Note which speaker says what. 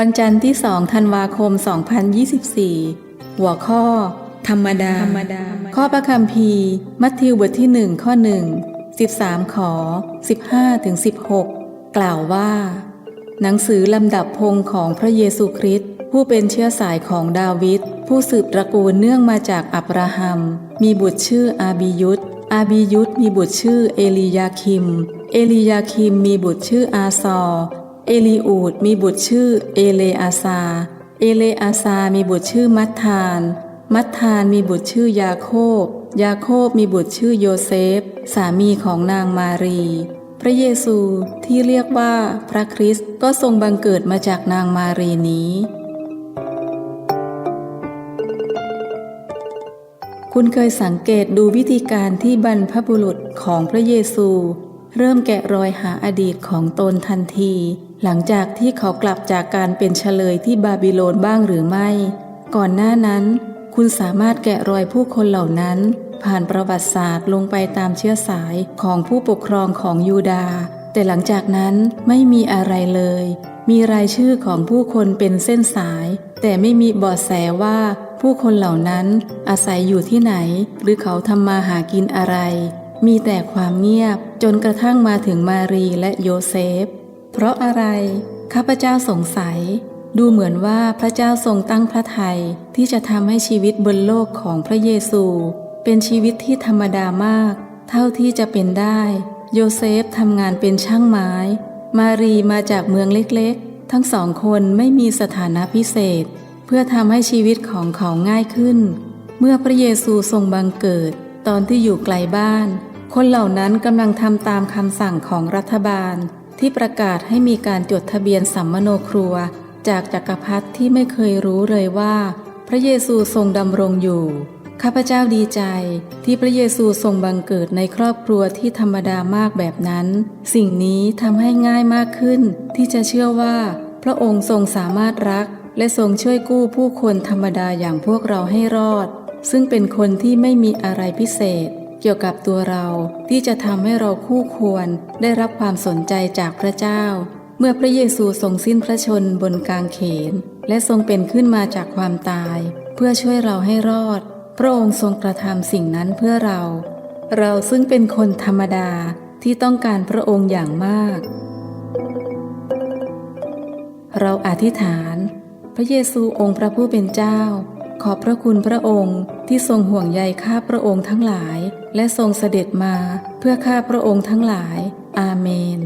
Speaker 1: วันจันทร์ที่ 2 ธันวาคม 2024 หัวข้อ ธรรมดา ข้อพระคัมภีร์มัทธิวบทที่ 1 ข้อ 1 13 ขอ 15ถึง16 กล่าวว่า หนังสือลำดับพงของพระเยซูคริสต์ผู้เป็นเชื้อสายของดาวิดผู้สืบตระกูลเนื่องมาจากอับราฮัม มีบุตรชื่ออาบิยุตอาบิยุตมีบุตรชื่อเอลียาคิม เอลียาคิมมีบุตรชื่ออาซอ เอลีอูดมีบุตรชื่อเอเลอาซา เอเลอาซามีบุตรชื่อมัทธาน มัทธานมีบุตรชื่อยาโคบ ยาโคบมีบุตรชื่อโยเซฟ สามีของนางมารี พระเยซูที่เรียกว่าพระคริสต์ก็ทรงบังเกิดมาจากนางมารีนี้ คุณเคยสังเกตดูวิธีการที่บรรพบุรุษของพระเยซู เริ่มแกะรอยหาอดีตของตนทันที หลังจากที่เขากลับจากการเป็นเฉลยที่บาบิโลนบ้างหรือไม่ ก่อนหน้านั้น คุณสามารถแกะรอยผู้คนเหล่านั้น ผ่านประวัติศาสตร์ลงไปตามเชื้อสายของผู้ปกครองของยูดา แต่หลังจากนั้นไม่มีอะไรเลย มีรายชื่อของผู้คนเป็นเส้นสาย แต่ไม่มีเบาะแสว่าผู้คนเหล่านั้นอาศัยอยู่ที่ไหน หรือเขาทำมาหากินอะไร มีแต่ความเงียบ จนกระทั่งมาถึงมารีและโยเซฟ เพราะอะไร ข้าพเจ้าสงสัย ดูเหมือนว่าพระเจ้าทรงตั้งพระทัยที่จะทำให้ชีวิตบนโลกของพระเยซู เป็นชีวิตที่ธรรมดามาก เท่าที่จะเป็นได้ โยเซฟทำงานเป็นช่างไม้ มารีมาจากเมืองเล็กๆ ทั้งสองคนไม่มีสถานะพิเศษ เพื่อทำให้ชีวิตของเขาง่ายขึ้น เมื่อพระเยซูทรงบังเกิด ตอนที่อยู่ไกลบ้าน คนเหล่านั้นกำลังทำตามคำสั่งของรัฐบาล ที่ประกาศให้มีการจดทะเบียนสัมมโนครัว จากจักรพรรดิที่ไม่เคยรู้เลยว่า พระเยซูทรงดำรงอยู่ข้าพเจ้าดีใจที่พระเยซูทรงบังเกิดในครอบครัวที่ธรรมดามากแบบนั้น สิ่งนี้ทำให้ง่ายมากขึ้น ที่จะเชื่อว่า พระองค์ทรงสามารถรัก และทรงช่วยกู้ผู้คนธรรมดาอย่างพวกเราให้รอด ซึ่งเป็นคนที่ไม่มีอะไรพิเศษ เกี่ยวกับตัวเราที่จะทำให้เราคู่ควรได้รับความสนใจจากพระเจ้า เมื่อพระเยซูทรงสิ้นพระชนบนกางเขน และทรงเป็นขึ้นมาจากความตาย เพื่อช่วยเราให้รอด พระองค์ทรงกระทำสิ่งนั้นเพื่อเรา เราซึ่งเป็นคนธรรมดาที่ต้องการพระองค์อย่างมาก เราอธิษฐาน พระเยซูองค์พระผู้เป็นเจ้า ขอบพระคุณพระองค์ที่ทรงห่วงใยข้าพระองค์ทั้งหลาย และทรงเสด็จมาเพื่อข้าพระองค์ทั้งหลาย อาเมน